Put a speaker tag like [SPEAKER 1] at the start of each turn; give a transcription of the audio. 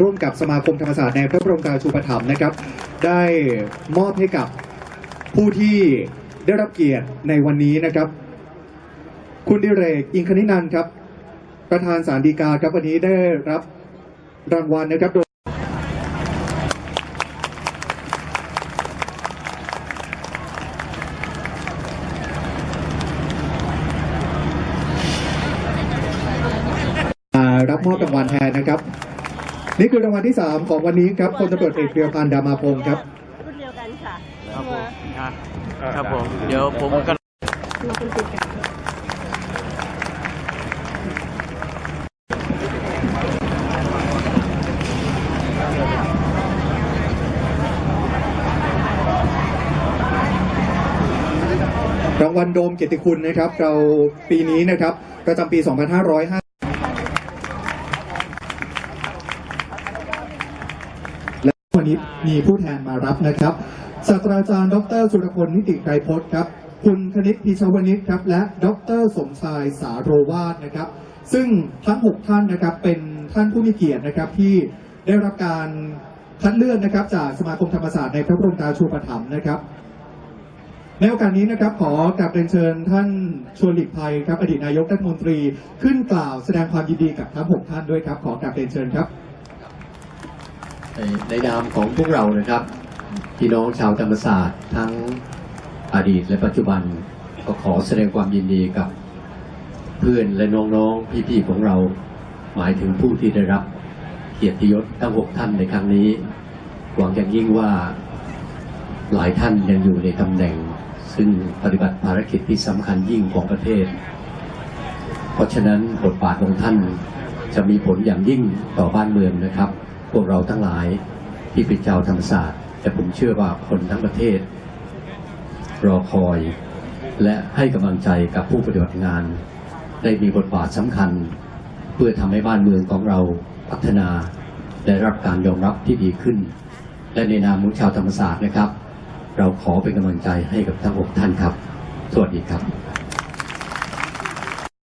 [SPEAKER 1] ร่วมกับสมาคมธรรมศาสตร์ในพระบรมราชูปถัมภ์นะครับ ได้มอบให้กับผู้ที่ได้รับเกียรติในวันนี้นะครับ คุณดิเรกอิงคณินันครับ ประธานสารดีกาครับวันนี้ได้รับรางวัลนะครับโดยรับมอบรางวัลแทนนะครับ นี่คือรางวัลที่ 3 ของวันนี้ครับพลตำรวจเอกเพียวพันธ์ดามาพงศ์ครับ
[SPEAKER 2] รุ่นเดียวกันค่ะ
[SPEAKER 3] ครับผมอะครับผม เดี๋ยวผมก็
[SPEAKER 2] มาเป็นติดกัน
[SPEAKER 1] รางวัลโดมเกียรติคุณนะครับ เราปีนี้นะครับ ประจำปี 2505 วันนี้มีผู้แทนมารับนะครับศาสตราจารย์ ดร สุรพลนิติไกรพจน์ครับ คุณคณิตพิชวนิชครับ และดร สมชายสาโรวาสนะครับ ซึ่งทั้ง 6 ท่านนะครับเป็นท่านผู้มีเกียรตินะครับที่ได้รับการคัดเลือกนะครับจากสมาคมธรรมศาสตร์ในพระบรมราชูปถัมภ์นะครับในโอกาสนี้นะครับขอกราบเรียนเชิญท่านชวนหลีกภัยครับอดีตนายกรัฐมนตรีขึ้นกล่าวแสดงความยินดีกับทั้งหกท่านด้วยครับ ขอกราบเรียนเชิญครับ
[SPEAKER 4] ในนามของพวกเรานะครับพี่น้องชาวธรรมศาสตร์ทั้งอดีตและปัจจุบันก็ขอแสดงความยินดีกับ เพื่อนและน้องๆพี่ๆของเรา หมายถึงผู้ที่ได้รับเกียรติยศทั้งหกท่านในครั้งนี้ หวังอย่างยิ่งว่าหลายท่านยังอยู่ในตำแหน่ง ซึ่งปฏิบัติภารกิจที่สำคัญยิ่งของประเทศ เพราะฉะนั้นบทบาทของท่านจะมีผลอย่างยิ่งต่อบ้านเมืองนะครับ พวกเราทั้งหลายที่เป็นชาวธรรมศาสตร์ แต่ผมเชื่อว่าคนทั้งประเทศ รอคอย และให้กำลังใจกับผู้ปฏิบัติงาน ได้มีบทบาทสำคัญ เพื่อทำให้บ้านเมืองของเราพัฒนาได้รับการยอมรับที่ดีขึ้น และในนามของชาวธรรมศาสตร์นะครับ เราขอเป็นกำลังใจให้กับทั้งหกท่านครับ สวัสดีครับ